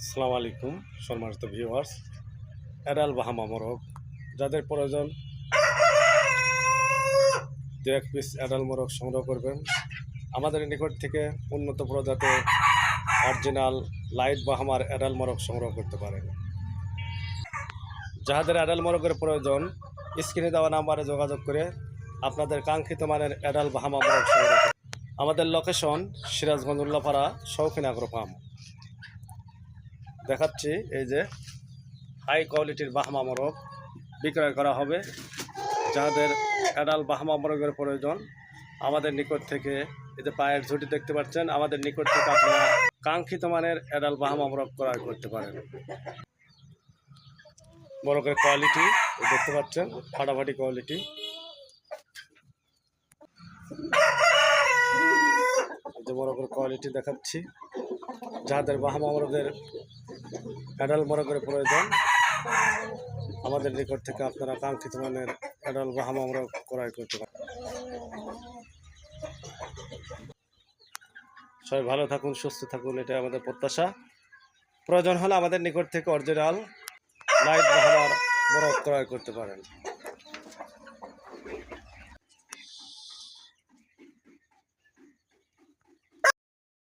আসসালামু আলাইকুম, সম্মানিত ভিউয়ার্স অ্যাডাল বাহামা মোরগ। যাদের প্রয়োজন দু এক পিস অ্যাডাল মোরগ সংগ্রহ করবেন। আমাদের নিকট থেকে উন্নত প্রজাতির অরিজিনাল লাইট বাহামার অ্যাডাল মোরগ সংগ্রহ করতে পারেন। যাহাদের অ্যাডাল মোরগের প্রয়োজন স্ক্রিনে দেওয়া নাম্বারে যোগাযোগ করে আপনাদের কাঙ্ক্ষিত মানের অ্যাডাল বাহামা মোরগ সংগ্রহ আমাদের লোকেশন সিরাজগঞ্জ উল্লাপাড়া, শৌখিন আগ্রো দেখাচ্ছি, এই যে হাই কোয়ালিটির বাহামা মোরগ বিক্রয় করা হবে। যাদের অ্যাডাল বাহামা মোরগের প্রয়োজন, আমাদের নিকট থেকে, এই যে পায়ের ঝুঁটি দেখতে পাচ্ছেন, আমাদের নিকট থেকে আপনারা কাঙ্ক্ষিত মানের অ্যাডাল বাহামা মোরগ ক্রয় করতে পারেন। মোরগের কোয়ালিটি দেখতে পাচ্ছেন, ফাটাফাটি কোয়ালিটি যে মোরগের কোয়ালিটি দেখাচ্ছি। যাদের বাহামা মোরগের অ্যাডাল মোরগের প্রয়োজন। আমাদের নিকট থেকে আপনারা কাঙ্ক্ষিত মানের অ্যাডাল বাহামা আমরা ক্রয় করতে পারেন সবাই ভালো থাকুন, সুস্থ থাকুন এটা আমাদের প্রত্যাশা। প্রয়োজন হলে আমাদের নিকট থেকে অরিজিনাল লাইট বাহামার মোরগ ক্রয় করতে পারেন।